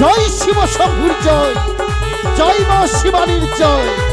জয় শিব শম্ভুর জয়। জয় মা শিবানীর জয়।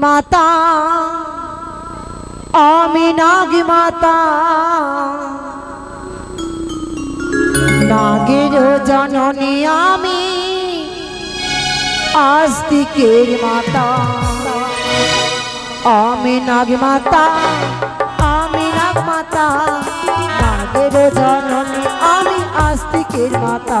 মাতা, আমি নাগি মাতা। নাগের জননী আমি, আস্তিকের মাতা। আমি নাগি মাতা, আমি নাগ মাতা। নাগের জননী আমি, আস্তিকের মাতা।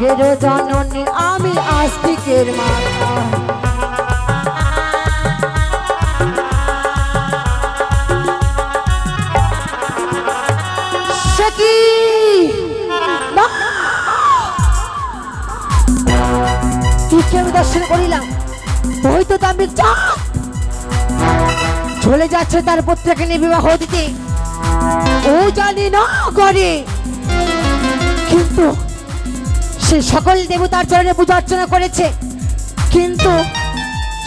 নাগের জননী, আমি আস্তিকের মাতা দর্শন করিলাম? ওই তো চলে যাচ্ছে তার পুত্রকে নিয়ে বিবাহ দিতে। ও জানি না করে। কিন্তু সে সকল দেবতার চরণে পূজা অর্চনা করেছে। কিন্তু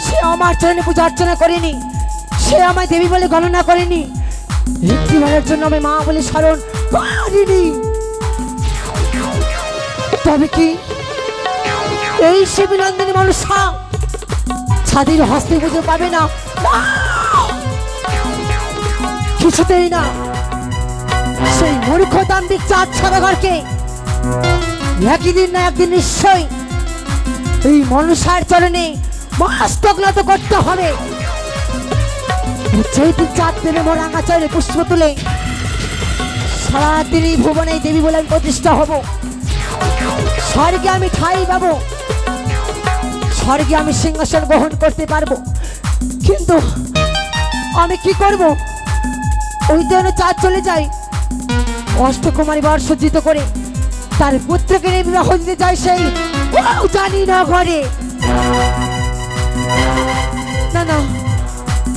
সে আমার চরণে পূজা অর্চনা করেনি। সে আমায় দেবী বলে গণনা করেনি। একটিবারের জন্য আমি মা বলে স্মরণ করিনি। তবে কি এই শিবনন্দিনী মানুষ ছাদের হস্তে পুজো পাবে না! কিছুতেই না। সেই মূর্খ দাম্বিক চাঁদ সদাগরকে একই দিন না একদিন নিশ্চয়ই। এই মনসার চরণে মস্তগ্নত করতে হবে। যেহেতু চাঁদ দেবে মোর আঙাচরে পুষ্প তুলে, সারাদিন এই ভুবনে দেবী বলে আমি প্রতিষ্ঠা হব। স্বর্গে আমি ঠাই পাবো। স্বর্গে আমি সিংহাসন গ্রহণ করতে পারব। কিন্তু আমি কি করব? ওই যেন চাঁদ চলে যায়, অষ্টকুমারী বার সজ্জিত করে তার পুত্রকে নিয়ে বিবাহ দিতে যায় সেই জানি না ঘরে না না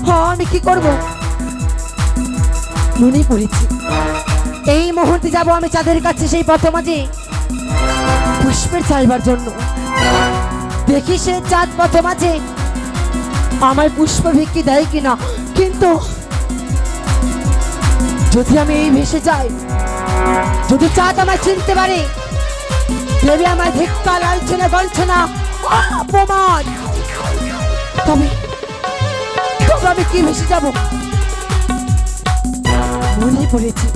হ্যাঁ আমি কি করব? মনে পড়েছি। এই মুহূর্তে যাব আমি চাঁদের কাছে সেই পথ মাঝে পুষ্পের চাইবার জন্য। দেখি সে চাঁদ পথ মাঝে আমার পুষ্প ভিক্ষি দেয় কিনা। কিন্তু যদি আমি এই ভেসে যাই যদি চাঁদ আমায় চিনতে পারে, দেবে আমার ভিক্ষা লালছনা গলছনা অপমান। তবে তবে আমি কি ভেসে যাব? মনে পড়েছি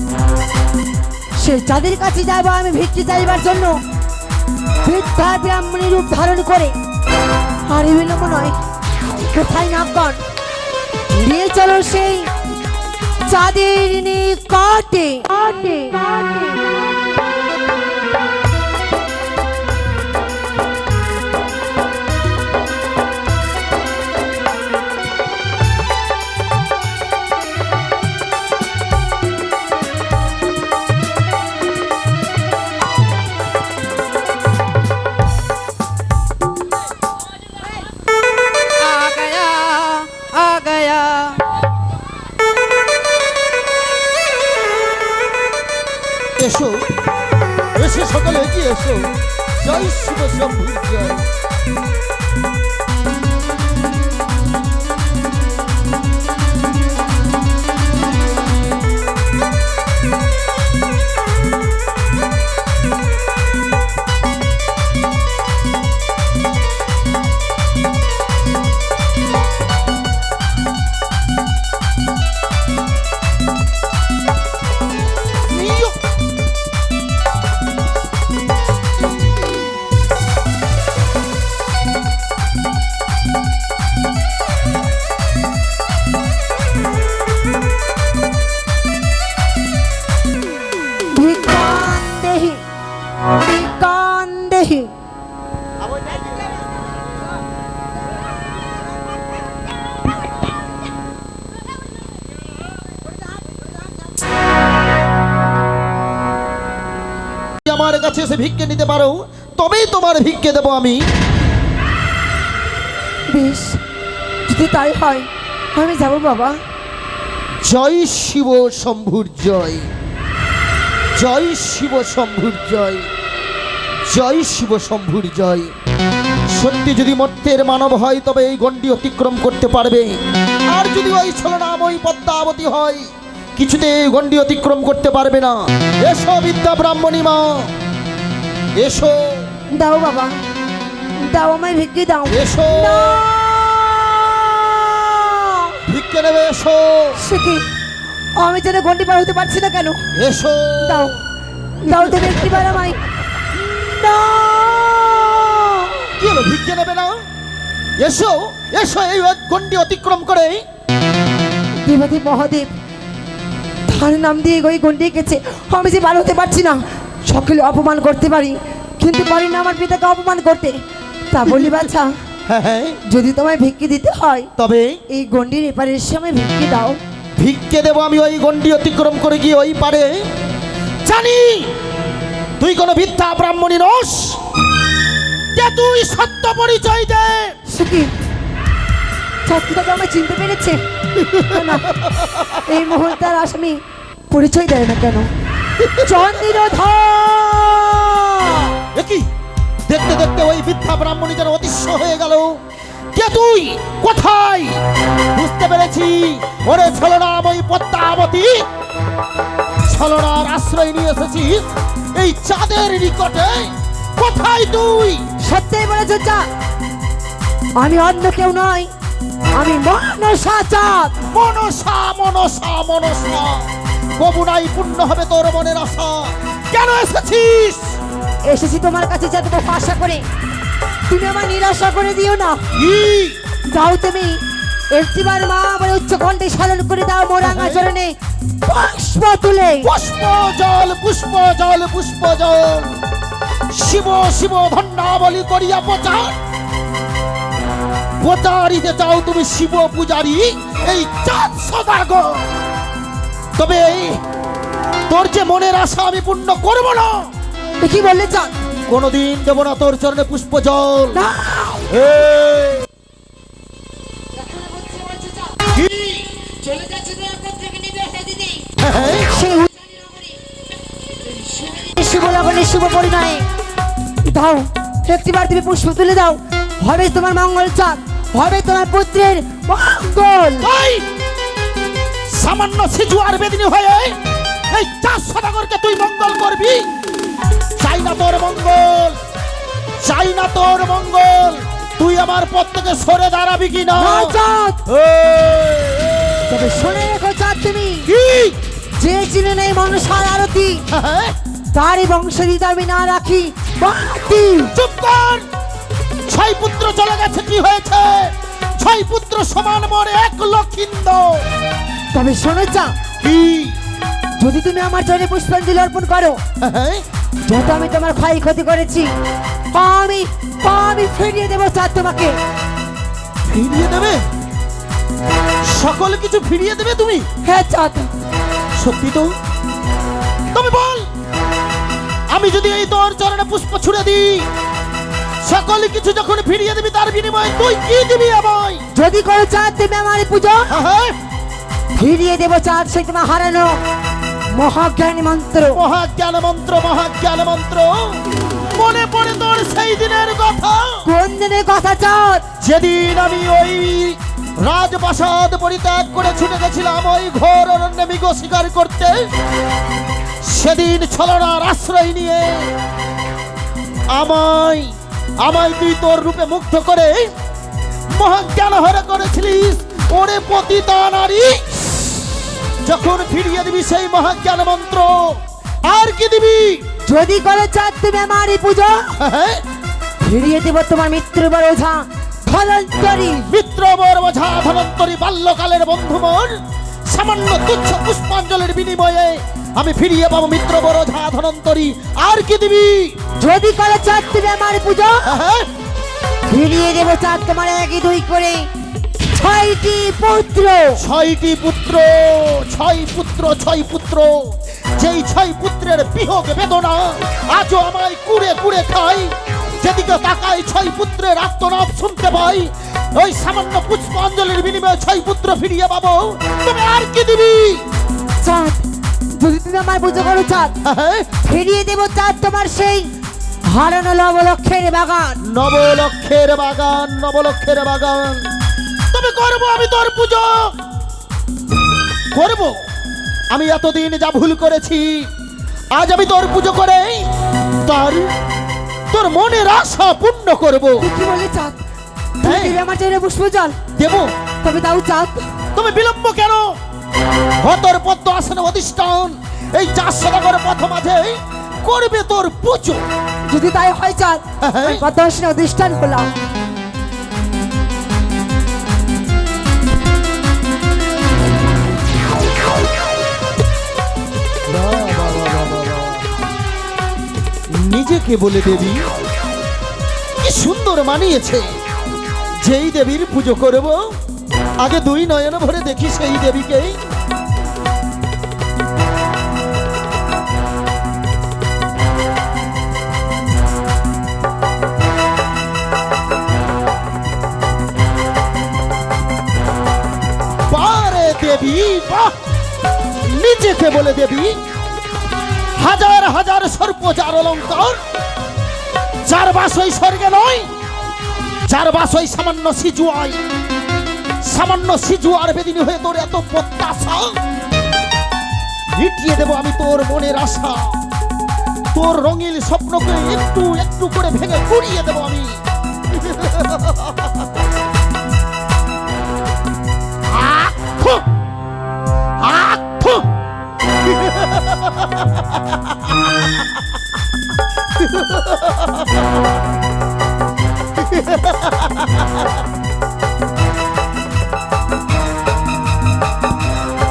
সে যাদের কাছে যাব আমি ভিক্ষি চাইবার জন্য বৃদ্ধা ব্রাহ্মণী রূপ ধারণ করে আর বিলম্ব নয় কোথায় নামগণ? নিয়ে চলো সেই চাঁদের নিকটে পারো তবেই তোমার ভিক্ষে দেবো আমি। বেশ যদি তাই হয় আমি যাব বাবা। জয় শিব শম্ভুর জয়। জয় শিব শম্ভুর জয়। জয় শিব শম্ভুর জয়। সত্যি যদি মর্তের মানব হয় তবে এই গণ্ডি অতিক্রম করতে পারবে। আর যদি ওই ছলনাময়ী পদ্মাবতী হয় কিছুতে এই গণ্ডি অতিক্রম করতে পারবে না। এসো বিদ্যা ব্রাহ্মণী মা। এসো। দাও বাবা। দাও আমায় ভিক্ষি দাও। এসো। ভিক্ষে নেবে এসো। সে কি? আমি যেন ঘন্টি পার হতে পারছি না কেন? এসো। দাও। দাও তো ভিক্ষি বার আমায়। না। কি হলো ভিক্ষে নেবে না? এসো এসো এই গণ্ডি অতিক্রম করে। দেবাদেব মহাদেব তার নাম দিয়ে ওই গন্ডি গেছে। আমি যে ভালো হতে পারছি না। সকলে অপমান করতে পারি কিন্তু পারি না আমার পিতাকে অপমান করতে। তা বলি বাচ্চা হ্যাঁ হ্যাঁ। যদি তোমায় ভিক্ষি দিতে হয় তবে? এই গন্ডির এপারে এসে আমি ভিক্ষি দাও। ভিক্ষে দেবো আমি ওই গন্ডি অতিক্রম করে গিয়ে ওই পারে। জানি তুই কোনো বিদ্যা ব্রাহ্মণী নস। তুই সত্য পরিচয় দে? সে কি ছাত্রীটাকে আমায় চিনতে পেরেছে। এই মুহূর্তে আর আসামি পরিচয় দেয় না কেন? চন্দ্রধর একই দেখতে দেখতে ওই বিদ্যা ব্রাহ্মণী যেন অদৃশ্য হয়ে গেল। কে তুই? কোথায়? বুঝতে পেরেছি। ওরে ছলনাম ওই পদ্মাবতী। ছলনার আশ্রয় নিয়ে এসেছি। এই চাঁদের নিকটে। কোথায় তুই? সত্যি বলেছ যা আমি অন্য কেউ নয় আমি মনসা চাঁদ। মনসা মনসা মনসা। কবুনাই পূর্ণ হবে তোর মনের আশা। কেন এসেছিস? এসেছি তোমার কাছে যা যাতে আশা করে। তুমি আমার নিরাশা করে দিও না। কি? দাও তুমি একটিবার মা আমার উচ্চ কণ্ঠে স্মরণ করে দাও মোরাঙ্গা চরণে। পুষ্প তুলে। পুষ্প জল পুষ্প জল পুষ্প জল। শিব শিব ভণ্ডাবলি করিয়া প্রচার প্রচারিতে চাও তুমি শিব পূজারি এই চাঁদ সদাগর। তবে এই তোর যে মনের আশা আমি পূর্ণ করব না। কি বললে চাঁদ কোনোদিন দেব না তোর চরণে পুষ্প জল। না। এই, কি? চলে যাচ্ছে থেকে নিবে হে দিদি। হ্যাঁ, সেই শুভ লগনে শুভ পরিণয়ে। দাও একটিবার তুমি পুষ্প তুলে দাও। হবে তোমার মঙ্গল চাঁদ হবে তোমার পুত্রের মঙ্গল। সামান্য শিশু আর বেদিনী হয়ে এই চার সদাগরকে তুই মঙ্গল করবি। চাই না তোর মঙ্গল চাই না তোর মঙ্গল তুই আমার পথ থেকে সরে দাঁড়াবি কি না? তবে শুনে রেখো চাঁদ তুমি কি? যে চিনে নেই মানুষ মনসার আরতি হ্যাঁ? তারই বংশ যদি আমি না রাখি। চুপ কর। ছয় পুত্র চলে গেছে কি হয়েছে? ছয় পুত্র সমান মরে এক লক্ষিন্দ। তবে শোনো চা। কি? যদি তুমি আমার জন্য পুষ্পাঞ্জলি অর্পণ করো হ্যাঁ? যত আমি তোমার ক্ষয় ক্ষতি করেছি আমি আমি ফিরিয়ে দেবো চাঁদ তোমাকে। ফিরিয়ে দেবে? সকল কিছু ফিরিয়ে দেবে তুমি? হ্যাঁ চাঁদ সত্যি তো? তুমি বল আমি যদি এই তোর চরণে পুষ্প ছুড়ে দিই সকল কিছু যখন ফিরিয়ে দিবি তার বিনিময়ে তুই কি দিবি আমায়? যদি করো চাঁদ তুমি আমার পুজো। হ্যাঁ? ফিরিয়ে দেবো চাঁদ সেই তোমার হারানো। মহাজ্ঞানী মন্ত্র। মহাজ্ঞান মন্ত্র মহাজ্ঞান মন্ত্র। মনে পড়ে তোর সেই দিনের কথা। কোন দিনের কথা চাঁদ? যেদিন আমি ওই রাজপ্রাসাদ পরিত্যাগ করে ছুটে গেছিলাম ওই ঘোর অরণ্যে মৃগ শিকার করতে সেদিন ছলনার আশ্রয় নিয়ে আমায় আমায় তুই তোর রূপে মুগ্ধ করে মহাজ্ঞান হরে করেছিলিস। ওরে পতিতা নারী! যখন ফিরিয়ে দিবি সেই মহাজ্ঞান মন্ত্র আর কি দিবি? যদি করো চাঁদ তুমি আমার এই পুজো হ্যাঁ। ফিরিয়ে দেবো তোমার মিত্র বড় ওঝা ধনন্তরী মিত্রবর বোঝা ধনন্তরী বাল্যকালের বন্ধু মন। সামান্য তুচ্ছ পুষ্পাঞ্জলির বিনিময়ে আমি ফিরিয়ে পাবো মিত্রবর ঝা ধনন্তরী আর কি দিবি? যদি করো চাঁদ তুমি আমার পুজো হ্যাঁ? ফিরিয়ে দেবো চাঁদ তোমার একই দুই করে। ছয়টি পুত্র। ছয়টি পুত্র ছয় পুত্র ছয় পুত্র। যেই ছয় পুত্রের বিয়োগ বেদনা আজও আমায় কুড়ে কুড়ে খাই যেদিকে তাকাই ছয় পুত্রের আত্মনাদ শুনতে পাই। ওই সামান্য পুষ্পাঞ্জলির বিনিময়ে ছয় পুত্র ফিরিয়ে পাবো। তুমি আর কি দিবি? চাঁদ যদি তুমি আমার পুজো করো চাঁদ হ্যাঁ ফিরিয়ে দেবো চাঁদ তোমার সেই হারানো লবলক্ষের বাগান। নবলক্ষের বাগান নবলক্ষের বাগান। তবে করব আমি তোর পুজো। করব? আমি এতদিন যা ভুল করেছি আজ আমি তোর পুজো করে তার তোর মনের আশা পূর্ণ করব। কি বললি চাঁদ? তুমি হ্যাঁ। দিলে আমার চাইলে পুষ্প জল? দেব। তবে দাও চাঁদ। তুমি বিলম্ব কেন? হতর পদ্ম আসনে অধিষ্ঠান এই চার সদাগর পথ মাঝে করবে তোর পুজো। যদি তাই হয় চাঁদ হ্যাঁ। কত আসনে অধিষ্ঠান হলাম। নিজেকে বলে দেবী, কি সুন্দর মানিয়েছে। যেই দেবীর পুজো করব, আগে দুই নয়ন ভরে দেখি সেই দেবীকে। দেবী নিজেকে বলে দেবী হাজার হাজার সর্প যার অলঙ্কার, যার বাস ওই স্বর্গে নয়, যার বাস ওই সামান্য সিজুয়াই। সামান্য সিজুয়ার বেদিনী হয়ে তোর এত প্রত্যাশা। মিটিয়ে দেব আমি তোর মনের আশা। তোর রঙিন স্বপ্নকে একটু একটু করে ভেঙে গুড়িয়ে দেব আমি।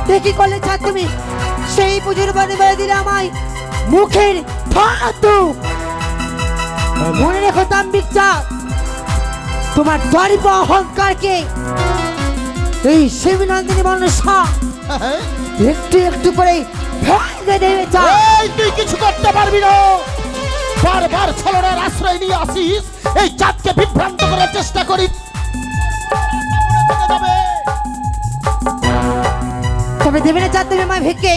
দেখি কলেজ ছাত্রী সেই পুজোর বাড়ি বেড়ে দিলে আমায় মুখের ফাতু মনে রেখো তাম্বিক চাঁদ, তোমার দরিব অহংকারকে। এই শিবনন্দিনী মানুষ একটু একটু করে ভেঙে দেবে তুই কিছু করতে পারবি না। বারবার ছলনার আশ্রয় নিয়ে আসিস এই চাঁদকে বিভ্রান্ত করার চেষ্টা করি তবে দেবে না চাঁদ তুমি আমায় ভিক্ষে।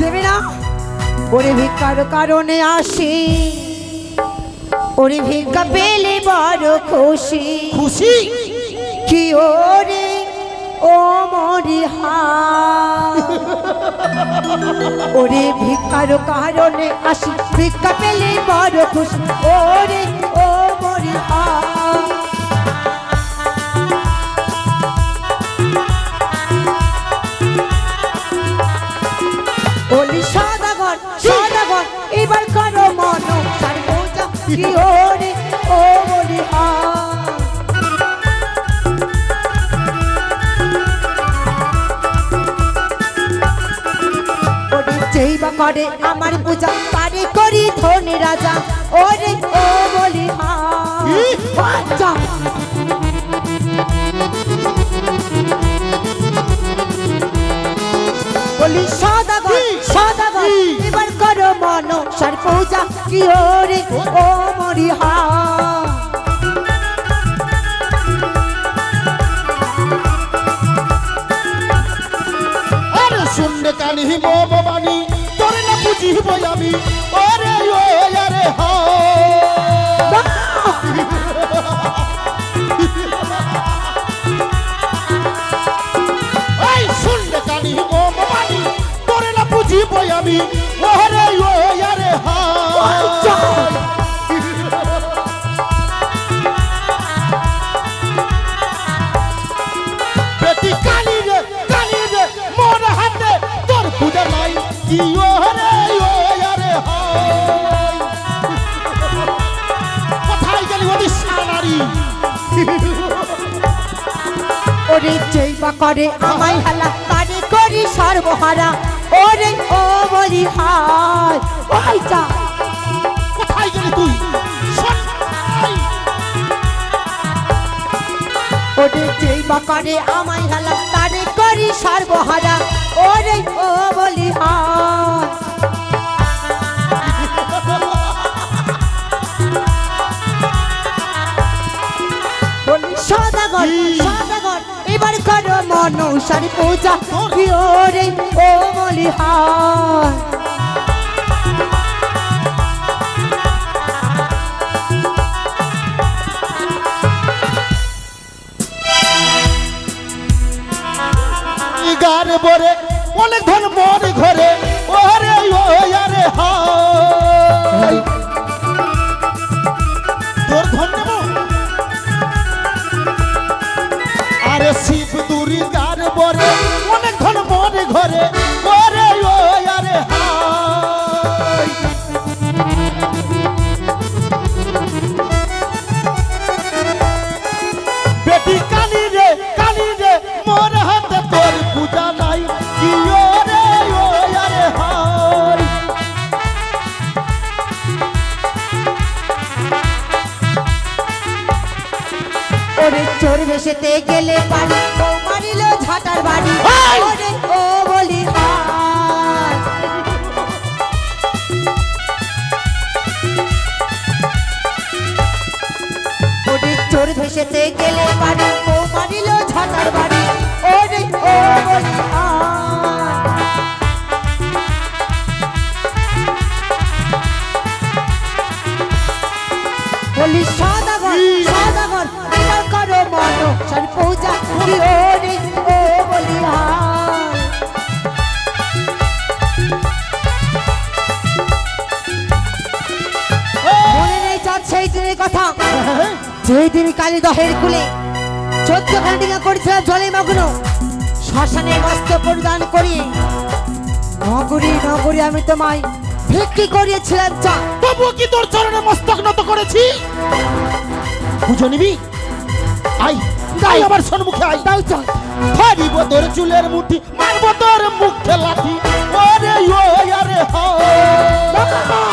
দেবে না। ওরে ভিক্ষার কারণে আসি। ওরে ভিক্ষা পেলে বড় খুশি। খুশি? কি ওরে ও মরি হা ওরে ভিক্ষার কারণে আসি, ভিক্ষা পেলে বড় খুশি। ওরে, ও মরি ওলি সদাগর সদাগর, এবার করো মন, সার বোঝা কি করে আমার পূজা পারে করি ধনে রাজা। ওরে ও বলি আচ্ছা বলি সদাগর সদাগর এবার করো মন সার পূজা কি ওরে ও মরি হা। শুনলে কানি বাণী তোর না বুঝিব আমি ওরে ও আরে হা। এই শুনলে কানি বাণী তোর না বুঝিব আমি ওরে ও আরে হা। কোথায় গেলি ওদিশা নারী? ওরে যেই বা করে আমায় হালা তারে করি সর্বহারা ওরে ও বলি হায় ওই যা। কোথায় গেলি তুই? ওরে যেই বা করে আমায় হালা তারে করি সর্বহারা ওরে ও বলি হায়। সদাগর সদাগর এবার করো মনসারি পূজা। ওরে ও গার বরে অনেক ধন মর ঘরে চোর ভেসেতে গেলে পানি ও মারিল ঝাটার বাড়ি। ওরে ও বলি বলি সদাগর সদাগর এবার করো মন সার পূজা ওরে ও বলি মনে নেই চাঁদ সেই দিনের কথা। যেই দিন কালী দহের কুলে চোদ্দ খান্ডিকা করেছিলাম জলে মগ্ন শ্মশানে বস্ত্র পরিধান করিয়ে নগরী নগরী আমি তোমায় ভিক্ষি করিয়েছিলাম চা। তবুও কি তোর চরণে মস্তক নত করেছি? বুঝো নিবি? আই আই আমার সম্মুখে আই। দাও চা ফাড়িব তোর চুলের মুঠি মারব তোর মুখে লাঠি। ওরে ও আরে হায়।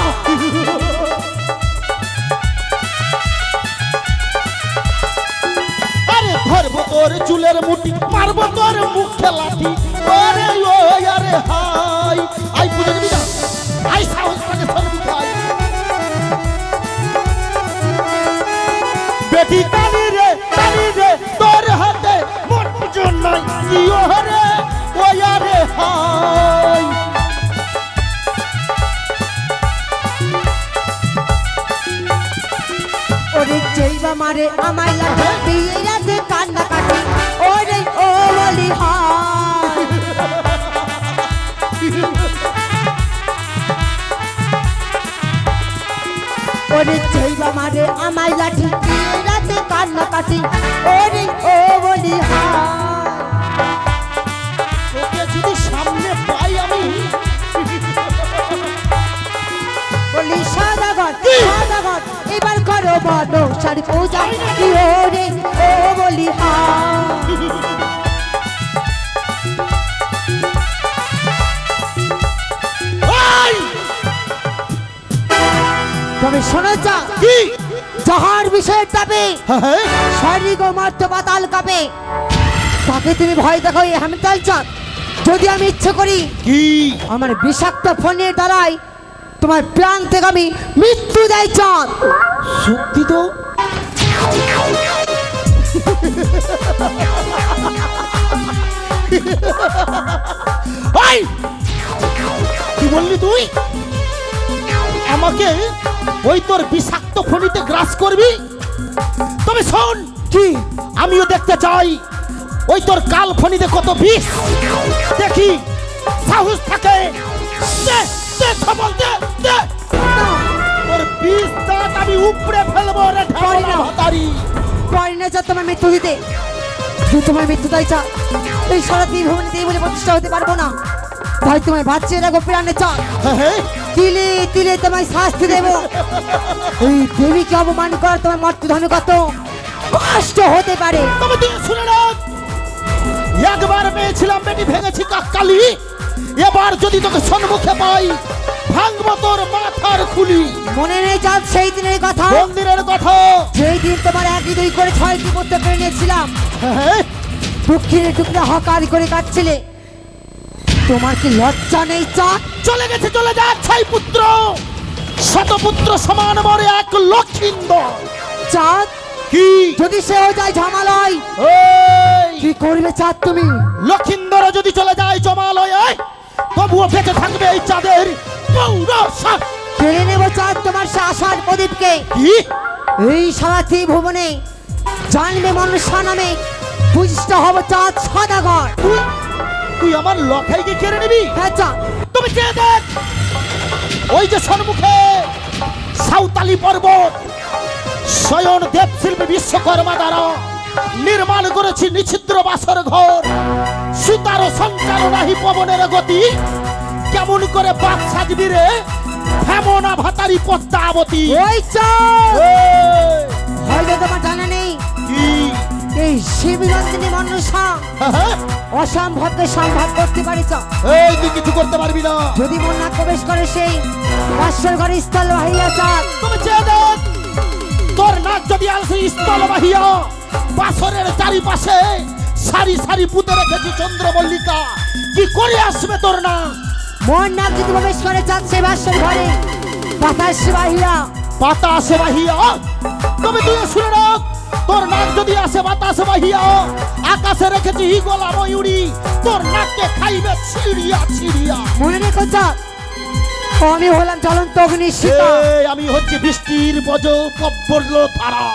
তোর চুলের মুঠি মারবো তোর মুখে লাঠি। ওরে ও, আরে হাই। আই পুজো দিবি না আই সাহস থাকে সর মুখাই বেটি টানি রে টানি রে, তোর হাতে মোট পুজো নাই ইয়ো রে, ও, আরে হাই। ওরে জৈবা মারে আমায় লাগে বিয়ে ওরে জৈবা মারে আমায় লাঠি রাতে কান্না কাটি ওরে ও বলি তোকে যদি সামনে পাই আমি বলি সদাগর সদাগর এবার করো বড় সারি পূজা। কি ওরে ও বলি হায় তবে শোনো যা কি? যাহার বিষয়ের তাপে হ্যাঁ, হ্যাঁ। শারীরিক ও মার্থ পাতাল কাপে। তাকে তুমি ভয় দেখো এই হেমতাল চাঁদ। যদি আমি ইচ্ছে করি কি? আমার বিষাক্ত ফোনের দ্বারাই তোমার প্রাণ থেকে আমি মৃত্যু দেয় চাঁদ। সত্যি তো! কি বললি তুই? আমাকে ওই তোর বিষাক্ত খনিতে গ্রাস করবি? তবে শোন কি? আমিও দেখতে চাই ওই তোর কাল খনিতে কত বিষ? দেখি সাহস থাকে। তোর বিষ দাঁত আমি উপড়ে ফেলব রে ভাতারি। যা তোমার মৃত্যু দিতে। তোমার মৃত্যু দেয় চাঁদ এই সারা দিয়ে বলে প্রতিষ্ঠা হতে পারব না। তাই তোমায় হ্যাঁ। তিলে তিলে তোমায় শাস্তি দেব। এই দেবীকে অপমান কর তোমার মর্তধনে কত? কষ্ট হতে পারে। তবে তুই শুনে রাখ একবার পেয়েছিলাম বেটি ভেঙেছি কাককালি। এবার যদি তোকে সম্মুখে পাই ভাঙবো তোর মাথার খুলি। মনে নেই চাঁদ সেই দিনের কথা। মন্দিরের কথা। সেই দিন তোমার একই দুই করে ছয়টি করতে পেরে নিয়েছিলাম। হ্যাঁ, দক্ষিণের টুকরা হকার করে কাটছিলে। তোমার কি লজ্জা নেই চাঁদ চলে গেছে চলে যা ছাই পুত্র। শতপুত্র সমান মরে এক লক্ষিন্দর। চাঁদ কি? যদি সেও যায় ঝামালয় কি করবে চাঁদ তুমি? লক্ষিন্দর যদি চলে যায় জমালয়ে তবুও বেঁচে থাকবে এই চাঁদের পৌরসা। কেড়ে নেব চাঁদ তোমার সে আশার প্রদীপকে। কি? এই সারা ভুবনে জানবে মনুষ্য নামে পুজিষ্ট হব চাঁদ সদাগর তুই আমার লখাইকে কেড়ে নিবি? হ্যাঁ চাঁদ তুমি কে দেখ? ওই যে সম্মুখে সাঁওতালি পর্বত স্বয়ং দেবশিল্পী বিশ্বকর্মা দ্বারা নির্মাণ করেছি নিছিদ্র বাসর ঘর। সুতার সঞ্চার নাহি পবনের গতি। কেমন করে বাদ সাজবি রে? হেমনা ভাতারি পদ্মাবতী। ওই এই, হয়তো তোমার জানা নেই কি? এই মনুষ্য হ্যাঁ? অসম্ভবকে সম্ভব করতে পারে চাঁদ এই তুই কিছু করতে পারবি না। যদি মন না প্রবেশ করে সেই ঘরে স্থল বাহিয়া তুমি চেয়ে দেখ তোর নাক যদি আসে স্থল বাহিয়া বাসরের চারিপাশে সারি সারি পুঁতে রেখেছি চন্দ্রমল্লিকা কি করে আসবে তোর না মন না যদি প্রবেশ করে চাঁদ সেই বাসর ঘরে বাতাস বাহিয়া। পাতা আসে বাহিয়া? তবে তুই শুনে তোর নাক যদি আসে বাতাস বাহিয়া আকাশে রেখেছি গলা ময়ূরী তোর নাককে খাইবে ছিড়িয়া ছিড়িয়া মনে রেখো আমি হলাম জ্বলন্ত অগ্নি সীতা আমি হচ্ছে বৃষ্টির বজ পব্বর্ল ধারা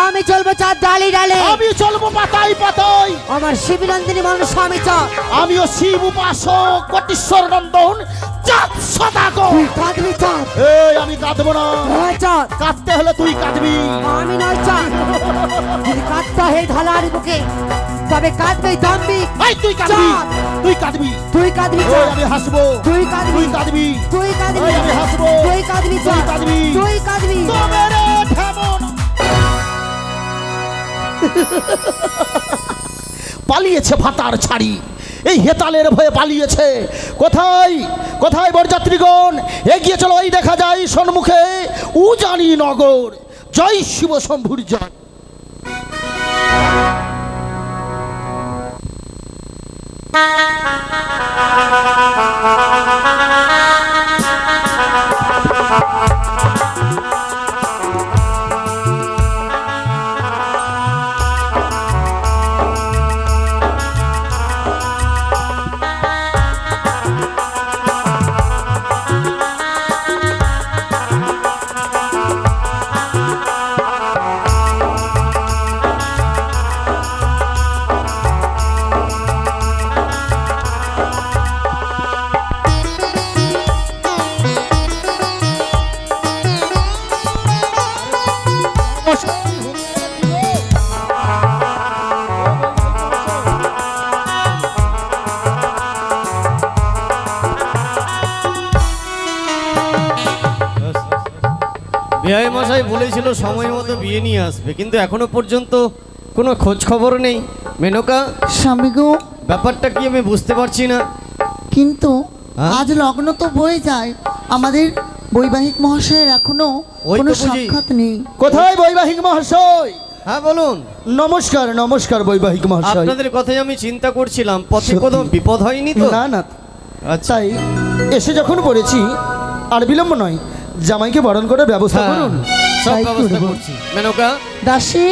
আমি চলবো চাঁদ ডালে ডালে। আমি চলবো পাতাই পাতাই আমার শিবনন্দিনী মানুষ আমি চা আমিও শিব উপাসক কোটিশ্বর নন্দন চাঁদ সদাগর তুই কাঁদবি চাঁদ। এই আমি কাঁদবো না। চাঁদ। কাঁদতে হলে তুই কাঁদবি। আমি নয় চাঁদ। যদি কাঁদতে হয় ঢালার বুকে। তবে কাঁদবে দম্বি এই তুই কাঁদবি। তুই কাঁদবি। তুই কাঁদবি চাঁদ। আমি হাসবো। তুই কাঁদবি। তুই কাঁদবি। তুই কাঁদবি। আমি হাসবো। তুই কাঁদবি তুই তুই পালিয়েছে ভাতার ছাড়ি। এই হেতালের ভয়ে পালিয়েছে। কোথায়? কোথায় বরযাত্রীগণ? এগিয়ে চলো, এই দেখা যায় সম্মুখে উজানি নগর। জয় শিব শম্ভুর জয়। বিয়ে বলেছিল সময় মতো বিয়ে নিয়ে আসবে কিন্তু এখনও পর্যন্ত কোনো খোঁজ খবর নেই। মেনকা স্বামী গো। ব্যাপারটা কি আমি বুঝতে পারছি না। কিন্তু হ্যাঁ? আজ লগ্ন তো বয়ে যায় আমাদের বৈবাহিক মহাশয়ের এখনও ওই তো কোনো বুঝি। সাক্ষাৎ নেই। কোথায় বৈবাহিক মহাশয়? হ্যাঁ বলুন। নমস্কার নমস্কার বৈবাহিক মহাশয়। আপনাদের কথাই আমি চিন্তা করছিলাম পথে সত্যি। কোনো বিপদ হয়নি তো? না না। আচ্ছা। তাই এসে যখন পড়েছি আর বিলম্ব নয় জামাইকে বরণ করার ব্যবস্থা হ্যাঁ, করুন। সব ব্যবস্থা করছি। মেনকা? দাসী?